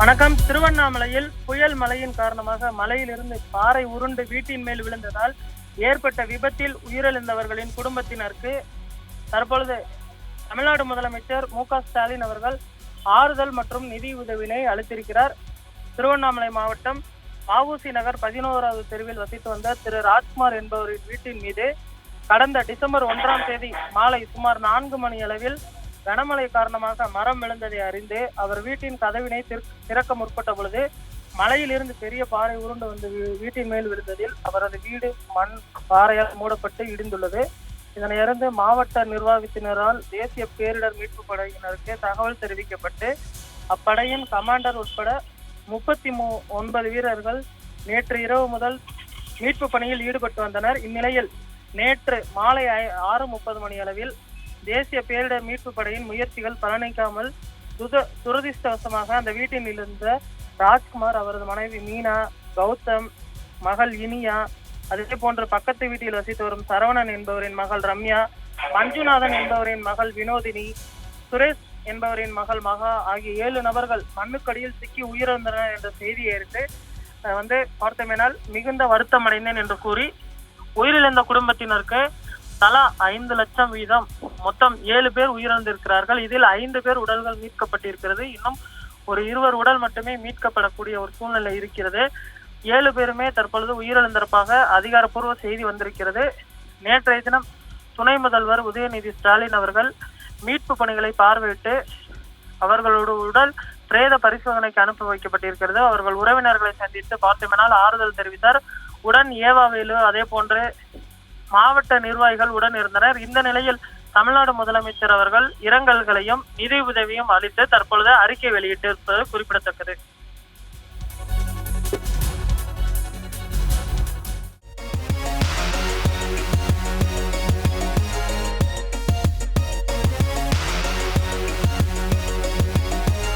வணக்கம். திருவண்ணாமலையில் புயல் மழையின் காரணமாக மலையிலிருந்து பாறை உருண்டு வீட்டின் மேல் விழுந்ததால் ஏற்பட்ட விபத்தில் உயிரிழந்தவர்களின் குடும்பத்தினருக்கு தற்பொழுது தமிழ்நாடு முதலமைச்சர் மு ஸ்டாலின் அவர்கள் ஆறுதல் மற்றும் நிதி உதவினை அளித்திருக்கிறார். திருவண்ணாமலை மாவட்டம் வஉசி நகர் பதினோராவது தெருவில் வசித்து வந்த திரு ராஜ்குமார் என்பவரின் வீட்டின் மீது கடந்த டிசம்பர் ஒன்றாம் தேதி மாலை சுமார் நான்கு மணி அளவில் கனமழை காரணமாக மரம் விழுந்ததை அறிந்து அவர் வீட்டின் கதவினை திறக்- திறக்க முற்பட்ட பொழுது மலையிலிருந்து பெரிய பாறை உருண்டு வந்து வீட்டின் மேல் விழுந்ததில் அவரது வீடு மண் பாறையால் மூடப்பட்டு இடிந்துள்ளது. இதனையறிந்து மாவட்ட நிர்வாகத்தினரால் தேசிய பேரிடர் மீட்பு படையினருக்கு தகவல் தெரிவிக்கப்பட்டு அப்படையின் கமாண்டர் உட்பட முப்பத்தி மூ ஒன்பது வீரர்கள் நேற்று இரவு முதல் மீட்பு பணியில் ஈடுபட்டு வந்தனர். இந்நிலையில் நேற்று மாலை ஆறு முப்பது மணி அளவில் தேசிய பேரிடர் மீட்பு படையின் முயற்சிகள் பலனளிக்காமல் துத துரதிர்ஷ்டவசமாக அந்த வீட்டில் இருந்த ராஜ்குமார் அவரது மனைவி மீனா கௌதம் மகள் இனியா அதே போன்று பக்கத்து வீட்டில் வசித்து வரும் சரவணன் என்பவரின் மகள் ரம்யா மஞ்சுநாதன் என்பவரின் மகள் வினோதினி சுரேஷ் என்பவரின் மகள் மகா ஆகிய ஏழு நபர்கள் மண்ணுக்கடியில் சிக்கி உயிரிழந்தனர் என்ற செய்தியை அறிந்து வந்து பார்த்தமேனால் மிகுந்த வருத்தம் அடைந்தேன் என்று கூறி உயிரிழந்த குடும்பத்தினருக்கு தலா ஐந்து லட்சம் வீதம் மொத்தம் ஏழு பேர் உயிரிழந்திருக்கிறார்கள். இதில் ஐந்து பேர் உடல்கள் மீட்கப்பட்டிருக்கிறது. இன்னும் ஒரு இருவர் உடல் மட்டுமே மீட்கப்படக்கூடிய ஒரு சூழ்நிலை இருக்கிறது. ஏழு பேருமே தற்பொழுது உயிரிழந்திருப்பாக அதிகாரப்பூர்வ செய்தி வந்திருக்கிறது. நேற்றைய தினம் துணை முதல்வர் உதயநிதி ஸ்டாலின் அவர்கள் மீட்பு பணிகளை பார்வையிட்டு அவர்களோட உடல் பிரேத பரிசோதனைக்கு அனுப்பி வைக்கப்பட்டிருக்கிறது. அவர்கள் உறவினர்களை சந்தித்து பார்த்தோமெனால் ஆறுதல் தெரிவித்தார். உடன் ஏவாவேலு அதே போன்று மாவட்ட நிர்வாகிகள் உடன் இருந்தனர். இந்த நிலையில் தமிழ்நாடு முதலமைச்சர் அவர்கள் இரங்கல்களையும் நிதி உதவியும் அளித்து தற்பொழுது அறிக்கை வெளியிட்டிருப்பது குறிப்பிடத்தக்கது.